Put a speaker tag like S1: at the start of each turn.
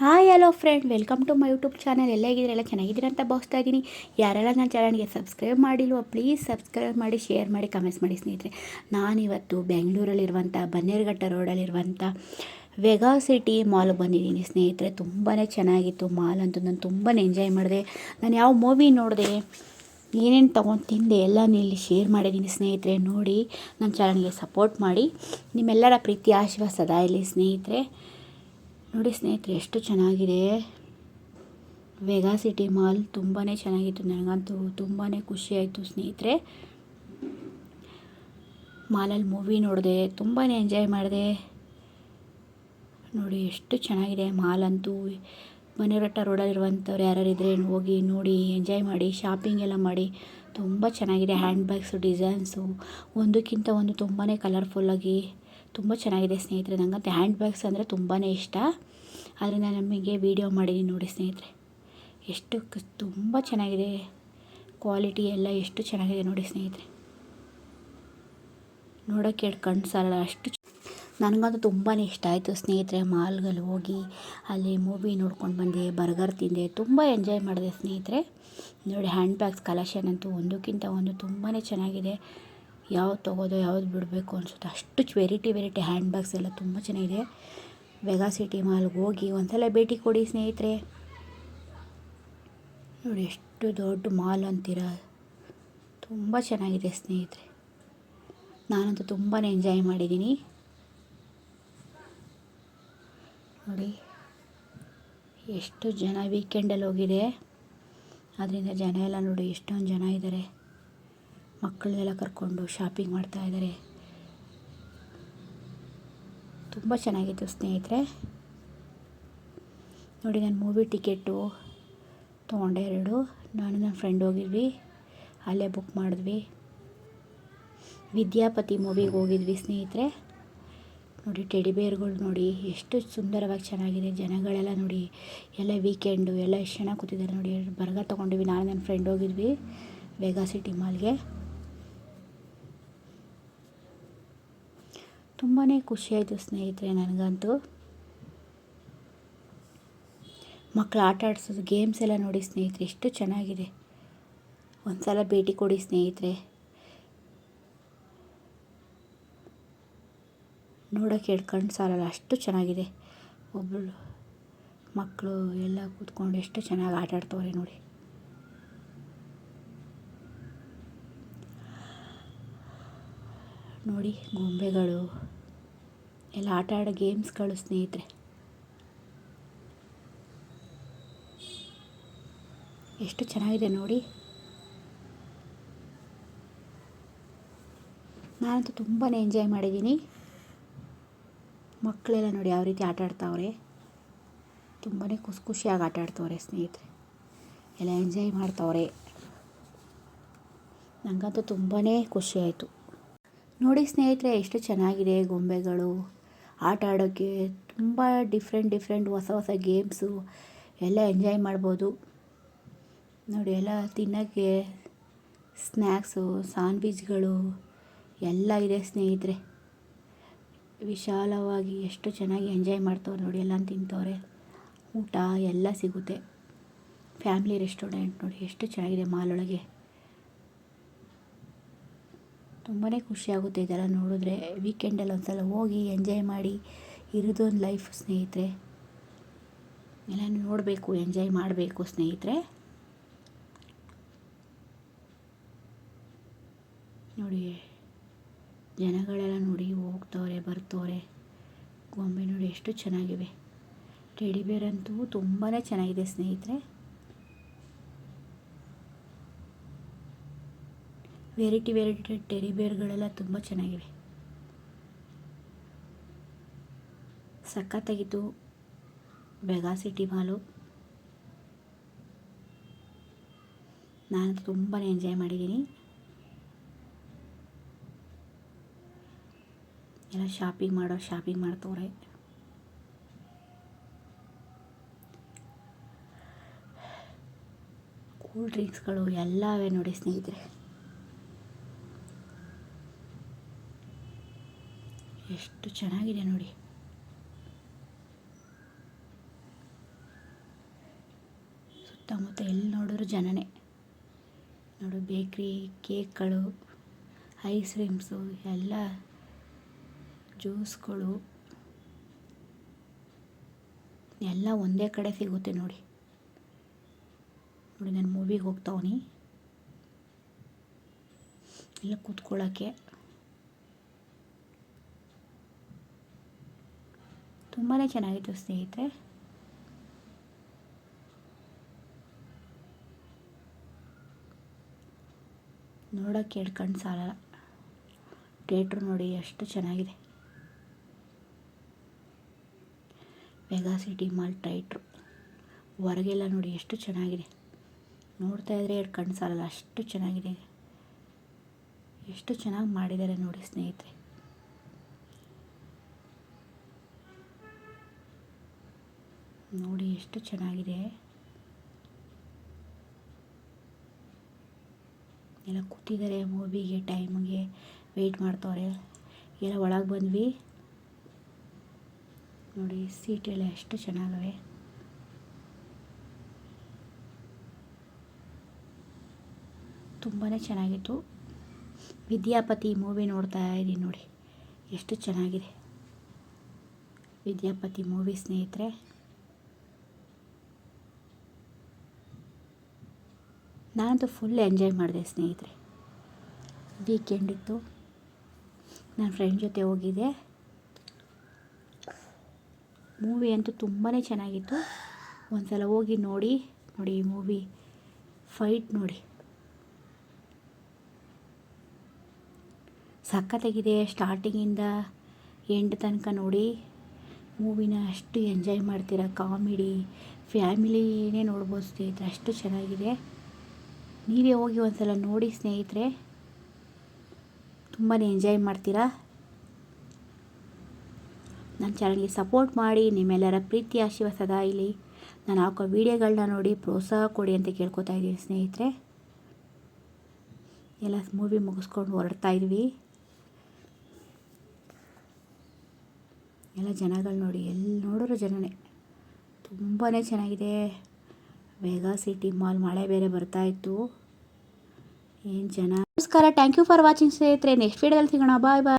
S1: Hi hello friend welcome to my YouTube channel ಎಲ್ಲ ಹೇಗಿದ್ರೆ ಎಲ್ಲ ಚೆನ್ನಾಗಿದ್ದೀರ ಅಂತ ಭಾವಿಸ್ತಾ ಇದ್ದೀನಿ. ಯಾರೆಲ್ಲ ನನ್ನ ಚಾನಲ್ಗೆ ಸಬ್ಸ್ಕ್ರೈಬ್ ಮಾಡಿಲ್ವೋ ಪ್ಲೀಸ್ ಸಬ್ಸ್ಕ್ರೈಬ್ ಮಾಡಿ ಶೇರ್ ಮಾಡಿ ಕಮೆಂಟ್ಸ್ ಮಾಡಿ ಸ್ನೇಹಿತರೆ. ನಾನಿವತ್ತು ಬೆಂಗಳೂರಲ್ಲಿರುವಂಥ ಬನ್ನೇರುಘಟ್ಟ ರೋಡಲ್ಲಿರುವಂಥ ವೆಗಾ ಸಿಟಿ ಮಾಲ್ಗೆ ಬಂದಿದ್ದೀನಿ ಸ್ನೇಹಿತರೆ. ತುಂಬಾ ಚೆನ್ನಾಗಿತ್ತು ಮಾಲ್ ಅಂತೂ ನಾನು ತುಂಬಾ ಎಂಜಾಯ್ ಮಾಡಿದೆ. ನಾನು ಯಾವ ಮೂವಿ ನೋಡಿದೆ, ಏನೇನು ತೊಗೊಂಡು ತಿಂದೆ ಎಲ್ಲ ಇಲ್ಲಿ ಶೇರ್ ಮಾಡಿದ್ದೀನಿ ಸ್ನೇಹಿತರೆ. ನೋಡಿ ನನ್ನ ಚಾನಲ್ಗೆ ಸಪೋರ್ಟ್ ಮಾಡಿ. ನಿಮ್ಮೆಲ್ಲರ ಪ್ರೀತಿ, ಆಶೀರ್ವಾದ ಸದಾ ಇಲ್ಲಿ ಸ್ನೇಹಿತರೆ. ನೋಡಿ ಸ್ನೇಹಿತರೆ, ಎಷ್ಟು ಚೆನ್ನಾಗಿದೆ. ವೆಗಾ ಸಿಟಿ ಮಾಲ್ ತುಂಬಾ ಚೆನ್ನಾಗಿತ್ತು. ನನಗಂತೂ ತುಂಬಾ ಖುಷಿಯಾಯಿತು ಸ್ನೇಹಿತರೆ. ಮಾಲಲ್ಲಿ ಮೂವಿ ನೋಡಿದೆ ತುಂಬಾ ಎಂಜಾಯ್ ಮಾಡಿದೆ. ನೋಡಿ ಎಷ್ಟು ಚೆನ್ನಾಗಿದೆ ಮಾಲ್ ಅಂತೂ. ಮನೆರಟ್ಟ ರೋಡಲ್ಲಿರುವಂಥವ್ರು ಯಾರ್ಯಾರು ಇದ್ದರೆ ಹೋಗಿ ನೋಡಿ ಎಂಜಾಯ್ ಮಾಡಿ ಶಾಪಿಂಗ್ ಎಲ್ಲ ಮಾಡಿ. ತುಂಬ ಚೆನ್ನಾಗಿದೆ ಹ್ಯಾಂಡ್ ಬ್ಯಾಗ್ಸು ಡಿಸೈನ್ಸು ಒಂದಕ್ಕಿಂತ ಒಂದು ತುಂಬಾ ಕಲರ್ಫುಲ್ಲಾಗಿ ತುಂಬ ಚೆನ್ನಾಗಿದೆ ಸ್ನೇಹಿತರೆ. ನನಗಂತೂ ಹ್ಯಾಂಡ್ ಬ್ಯಾಗ್ಸ್ ಅಂದರೆ ತುಂಬಾ ಇಷ್ಟ. ಆದ್ದರಿಂದ ನಮಗೆ ವೀಡಿಯೋ ಮಾಡಿದ್ದೀನಿ ನೋಡಿ ಸ್ನೇಹಿತರೆ. ಎಷ್ಟು ತುಂಬ ಚೆನ್ನಾಗಿದೆ. ಕ್ವಾಲಿಟಿ ಎಲ್ಲ ಎಷ್ಟು ಚೆನ್ನಾಗಿದೆ ನೋಡಿ ಸ್ನೇಹಿತರೆ. ನೋಡೋಕ್ಕೆ ಎರಡು ಕಣ್ಣು ಸಾಲಲ್ಲ, ಅಷ್ಟು ನನಗಂತೂ ತುಂಬಾ ಇಷ್ಟ ಆಯಿತು ಸ್ನೇಹಿತರೆ. ಮಾಲ್ಗಲ್ಲಿ ಹೋಗಿ, ಅಲ್ಲಿ ಮೂವಿ ನೋಡ್ಕೊಂಡು ಬಂದೆ, ಬರ್ಗರ್ ತಿಂದೆ. ತುಂಬ ಎಂಜಾಯ್ ಮಾಡಿದೆ ಸ್ನೇಹಿತರೆ. ನೋಡಿ ಹ್ಯಾಂಡ್ ಬ್ಯಾಗ್ಸ್ ಕಲೆಕ್ಷನ್ ಅಂತೂ ಒಂದಕ್ಕಿಂತ ಒಂದು ತುಂಬಾ ಚೆನ್ನಾಗಿದೆ. ಯಾವ್ದು ತೊಗೋದು ಯಾವ್ದು ಬಿಡಬೇಕು ಅನಿಸುತ್ತೆ. ಅಷ್ಟು ವೆರೈಟಿ ವೆರೈಟಿ ಹ್ಯಾಂಡ್ ಬ್ಯಾಗ್ಸ್ ಎಲ್ಲ ತುಂಬ ಚೆನ್ನಾಗಿದೆ. ವೆಗಾ ಸಿಟಿ ಮಾಲ್ಗೆ ಹೋಗಿ ಒಂದ್ಸಲ ಭೇಟಿ ಕೊಡಿ ಸ್ನೇಹಿತರೆ. ನೋಡಿ ಎಷ್ಟು ದೊಡ್ಡ ಮಾಲ್ ಅಂತೀರ. ತುಂಬ ಚೆನ್ನಾಗಿದೆ ಸ್ನೇಹಿತರೆ. ನಾನಂತೂ ತುಂಬಾ ಎಂಜಾಯ್ ಮಾಡಿದ್ದೀನಿ. ನೋಡಿ ಎಷ್ಟು ಜನ ವೀಕೆಂಡಲ್ಲಿ ಹೋಗಿದೆ. ಅದರಿಂದ ಜನ ಎಲ್ಲ ನೋಡಿ ಎಷ್ಟೊಂದು ಜನ ಇದ್ದಾರೆ. ಮಕ್ಕಳನ್ನೆಲ್ಲ ಕರ್ಕೊಂಡು ಶಾಪಿಂಗ್ ಮಾಡ್ತಾ ಇದ್ದಾರೆ. ತುಂಬ ಚೆನ್ನಾಗಿತ್ತು ಸ್ನೇಹಿತರೆ. ನೋಡಿ ನಾನು ಮೂವಿ ಟಿಕೆಟು ತೊಗೊಂಡೆ ಎರಡು. ನಾನು ನನ್ನ ಫ್ರೆಂಡ್ ಹೋಗಿದ್ವಿ. ಅಲ್ಲೇ ಬುಕ್ ಮಾಡಿದ್ವಿ. ವಿದ್ಯಾಪತಿ ಮೂವಿಗೆ ಹೋಗಿದ್ವಿ ಸ್ನೇಹಿತರೆ. ನೋಡಿ ಟೆಡಿ ಬೇರ್ಗಳು ನೋಡಿ ಎಷ್ಟು ಸುಂದರವಾಗಿ ಚೆನ್ನಾಗಿದೆ. ಜನಗಳೆಲ್ಲ ನೋಡಿ ಎಲ್ಲ ವೀಕೆಂಡು ಎಲ್ಲ ಎಷ್ಟು ಜನ ಕೂತಿದ್ದಾರೆ ನೋಡಿ. ಬರ್ಗರ್ ತೊಗೊಂಡಿವಿ ನಾನು ನನ್ನ ಫ್ರೆಂಡ್ ಹೋಗಿದ್ವಿ ವೆಗಾ ಸಿಟಿ ಮಾಲ್ಗೆ ತುಂಬಾ ಖುಷಿಯಾಯಿತು ಸ್ನೇಹಿತರೆ ನನಗಂತೂ. ಮಕ್ಕಳು ಆಟ ಆಡಿಸೋದು ಗೇಮ್ಸ್ ಎಲ್ಲ ನೋಡಿ ಸ್ನೇಹಿತರೆ ಎಷ್ಟು ಚೆನ್ನಾಗಿದೆ. ಒಂದು ಸಲ ಭೇಟಿ ಕೊಡಿ ಸ್ನೇಹಿತರೆ. ನೋಡೋಕೆ ಎರಡು ಕಣ್ಣು ಸಾಲಲ್ಲ, ಅಷ್ಟು ಚೆನ್ನಾಗಿದೆ. ಒಬ್ಬಳು ಮಕ್ಕಳು ಎಲ್ಲ ಕೂತ್ಕೊಂಡು ಎಷ್ಟು ಚೆನ್ನಾಗಿ ಆಟ ಆಡ್ತವ್ರೆ ನೋಡಿ. ನೋಡಿ, ಗೊಂಬೆಗಳು, ಎಲ್ಲ ಆಟ ಆಡೋ ಗೇಮ್ಸ್ಗಳು ಸ್ನೇಹಿತರೆ. ಎಷ್ಟು ಚೆನ್ನಾಗಿದೆ ನೋಡಿ. ನಾನಂತೂ ತುಂಬಾ ಎಂಜಾಯ್ ಮಾಡಿದ್ದೀನಿ. ಮಕ್ಕಳೆಲ್ಲ ನೋಡಿ ಯಾವ ರೀತಿ ಆಟ ಆಡ್ತಾವ್ರೆ. ತುಂಬಾ ಖುಷಿ ಖುಷಿಯಾಗಿ ಆಟ ಆಡ್ತವ್ರೆ ಸ್ನೇಹಿತರೆ. ಎಲ್ಲ ಎಂಜಾಯ್ ಮಾಡ್ತವ್ರೆ. ನನಗಂತೂ ತುಂಬಾ ಖುಷಿಯಾಯಿತು ನೋಡಿ ಸ್ನೇಹಿತರೆ, ಎಷ್ಟು ಚೆನ್ನಾಗಿದೆ ಗೊಂಬೆಗಳು. ಆಟ ಆಡೋಕ್ಕೆ ತುಂಬ ಡಿಫ್ರೆಂಟ್ ಡಿಫ್ರೆಂಟ್ ಹೊಸ ಹೊಸ ಗೇಮ್ಸು ಎಲ್ಲ ಎಂಜಾಯ್ ಮಾಡ್ಬೋದು. ನೋಡಿ, ಎಲ್ಲ ತಿನ್ನೋಕ್ಕೆ ಸ್ನ್ಯಾಕ್ಸು ಸ್ಯಾಂಡ್ವಿಚ್ಗಳು ಎಲ್ಲ ಇದೆ ಸ್ನೇಹಿತರೆ. ವಿಶಾಲವಾಗಿ ಎಷ್ಟು ಚೆನ್ನಾಗಿ ಎಂಜಾಯ್ ಮಾಡ್ತವ್ರೆ ನೋಡಿ ಎಲ್ಲ ತಿಂತವ್ರೆ. ಊಟ ಎಲ್ಲ ಸಿಗುತ್ತೆ. ಫ್ಯಾಮಿಲಿ ರೆಸ್ಟೋರೆಂಟ್ ನೋಡಿ, ಎಷ್ಟು ಚೆನ್ನಾಗಿದೆ ಮಾಲೊಳಗೆ ತುಂಬಾ ಖುಷಿಯಾಗುತ್ತೆ ಇದೆಲ್ಲ ನೋಡಿದ್ರೆ. ವೀಕೆಂಡಲ್ಲಿ ಒಂದು ಸಲ ಹೋಗಿ ಎಂಜಾಯ್ ಮಾಡಿ ಇರೋದೊಂದು ಲೈಫ್ ಸ್ನೇಹಿತರೆ. ಎಲ್ಲ ನೋಡಬೇಕು ಎಂಜಾಯ್ ಮಾಡಬೇಕು ಸ್ನೇಹಿತರೆ. ನೋಡಿ, ಜನಗಳೆಲ್ಲ ನೋಡಿ ಹೋಗ್ತವ್ರೆ, ಬರ್ತವ್ರೆ. ಗೊಂಬೆ ನೋಡಿ ಎಷ್ಟು ಚೆನ್ನಾಗಿವೆ. ಟೆಡಿ ಬೇರ್ ಅಂತೂ ತುಂಬಾ ಚೆನ್ನಾಗಿದೆ ಸ್ನೇಹಿತರೆ. ವೆರೈಟಿ ವೆರೈಟಿ ಟೆರಿ ಬೇರ್ಗಳೆಲ್ಲ ತುಂಬ ಚೆನ್ನಾಗಿವೆ. ಸಖತ್ತಾಗಿತ್ತು ಬೆಗಾ ಸಿಟಿ ಮಾಲು ನಾನು ತುಂಬಾ ಎಂಜಾಯ್ ಮಾಡಿದ್ದೀನಿ. ಎಲ್ಲ ಶಾಪಿಂಗ್ ಮಾಡೋ ಶಾಪಿಂಗ್ ಮಾಡ್ತವ್ರೆ. ಕೂಲ್ ಡ್ರಿಂಕ್ಸ್ಗಳು ಎಲ್ಲವೇ ನೋಡಿ ಸ್ನೇಹಿತರೆ ಎಷ್ಟು ಚೆನ್ನಾಗಿದೆ ನೋಡಿ. ಸುತ್ತಮುತ್ತ ಎಲ್ಲಿ ನೋಡಿದ್ರು ಜನನೇ. ನೋಡು ಬೇಕ್ರಿ, ಕೇಕ್ಗಳು, ಐಸ್ ಕ್ರೀಮ್ಸು, ಎಲ್ಲ ಜ್ಯೂಸ್ಗಳು. ಎಲ್ಲ ಒಂದೇ ಕಡೆ ಸಿಗುತ್ತೆ ನೋಡಿ. ನೋಡಿ, ನಾನು ಮೂವಿಗೆ ಹೋಗ್ತಾವನಿ ಎಲ್ಲ ಕೂತ್ಕೊಳ್ಳೋಕ್ಕೆ ತುಂಬಾ ಚೆನ್ನಾಗಿತ್ತು ಸ್ನೇಹಿತರೆ. ನೋಡೋಕ್ಕೆ ಎರಡು ಕಣ್ಣು ಸಾಲಲ್ಲ. ಥಿಯೇಟ್ರ್ ನೋಡಿ ಎಷ್ಟು ಚೆನ್ನಾಗಿದೆ. ಮೆಗಾ ಸಿಟಿ ಮಾಲ್ ಟೈಟ್ರು ಹೊರಗೆಲ್ಲ ನೋಡಿ ಎಷ್ಟು ಚೆನ್ನಾಗಿದೆ. ನೋಡ್ತಾ ಇದ್ರೆ ಎರಡು ಕಣ್ಣು ಸಾಲಲ್ಲ. ಅಷ್ಟು ಚೆನ್ನಾಗಿದೆ. ಎಷ್ಟು ಚೆನ್ನಾಗಿ ಮಾಡಿದ್ದಾರೆ ನೋಡಿ ಸ್ನೇಹಿತರೆ. ನೋಡಿ ಎಷ್ಟು ಚೆನ್ನಾಗಿದೆ. ಎಲ್ಲ ಕೂತಿದ್ದಾರೆ ಮೂವಿಗೆ, ಟೈಮಿಗೆ ವೆಯ್ಟ್ ಮಾಡ್ತವ್ರೆ. ಎಲ್ಲ ಒಳಗೆ ಬಂದ್ವಿ. ನೋಡಿ ಸೀಟೆಲ್ಲ ಎಷ್ಟು ಚೆನ್ನಾಗವೆ. ತುಂಬಾ ಚೆನ್ನಾಗಿತ್ತು. ವಿದ್ಯಾಪತಿ ಮೂವಿ ನೋಡ್ತಾ ಇದ್ದೀನಿ ನೋಡಿ, ಎಷ್ಟು ಚೆನ್ನಾಗಿದೆ. ವಿದ್ಯಾಪತಿ ಮೂವಿ ಸ್ನೇಹಿತರೆ. ನಾನಂತೂ ಫುಲ್ ಎಂಜಾಯ್ ಮಾಡಿದೆ ಸ್ನೇಹಿತರೆ. ವೀಕೆಂಡ್ ಇತ್ತು. ನನ್ನ ಫ್ರೆಂಡ್ ಜೊತೆ ಹೋಗಿದ್ದೆ. ಮೂವಿ ಅಂತೂ ತುಂಬಾ ಚೆನ್ನಾಗಿತ್ತು. ಒಂದು ಸಲ ಹೋಗಿ ನೋಡಿ ನೋಡಿ ಈ ಮೂವಿ ಫೈಟ್ ನೋಡಿ. ಸಖತ್ತಾಗಿದೆ ಸ್ಟಾರ್ಟಿಂಗಿಂದ ಎಂಡ್ ತನಕ ನೋಡಿ. ಮೂವಿನ ಅಷ್ಟು ಎಂಜಾಯ್ ಮಾಡ್ತೀರಾ ಕಾಮಿಡಿ ಫ್ಯಾಮಿಲಿನೇ ನೋಡ್ಬೋದು ಸ್ನೇಹಿತರೆ, ಅಷ್ಟು ಚೆನ್ನಾಗಿದೆ. ನೀವೇ ಹೋಗಿ ಒಂದು ಸಲ ನೋಡಿ ಸ್ನೇಹಿತರೆ. ತುಂಬಾ ಎಂಜಾಯ್ ಮಾಡ್ತೀರಾ? ನನ್ನ ಚಾನಲ್ಗೆ ಸಪೋರ್ಟ್ ಮಾಡಿ, ನಿಮ್ಮೆಲ್ಲರ ಪ್ರೀತಿ ಆಶೀರ್ವಾದ ಇಲ್ಲಿ ನಾನು ಹಾಕೋ ವೀಡಿಯೋಗಳನ್ನ ನೋಡಿ ಪ್ರೋತ್ಸಾಹ ಕೊಡಿ ಅಂತ ಕೇಳ್ಕೊತಾ ಇದ್ದೀನಿ ಸ್ನೇಹಿತರೆ. ಎಲ್ಲ ಮೂವಿ ಮುಗಿಸ್ಕೊಂಡು ಹೊರಡ್ತಾ ಇದ್ವಿ. ಎಲ್ಲ ಜನಗಳು ನೋಡಿ ಎಲ್ಲಿ ನೋಡಿದ್ರು ಜನನೇ. ತುಂಬಾ ಚೆನ್ನಾಗಿದೆ. ವೇಗಾ ಸಿಟಿ ಮಾಲ್ ಮಳೆ ಬೇರೆ ಬರ್ತಾ ಇತ್ತು. ಏನು ಜನ ನಮಸ್ಕಾರ ಥ್ಯಾಂಕ್ ಯು ಫಾರ್ ವಾಚಿಂಗ್ ಸ್ನೇಹಿತರೆ. ನೆಕ್ಸ್ಟ್ ವೀಡಿಯೋದಲ್ಲಿ ಸಿಗೋಣ. ಬಾಯ್ ಬಾಯ್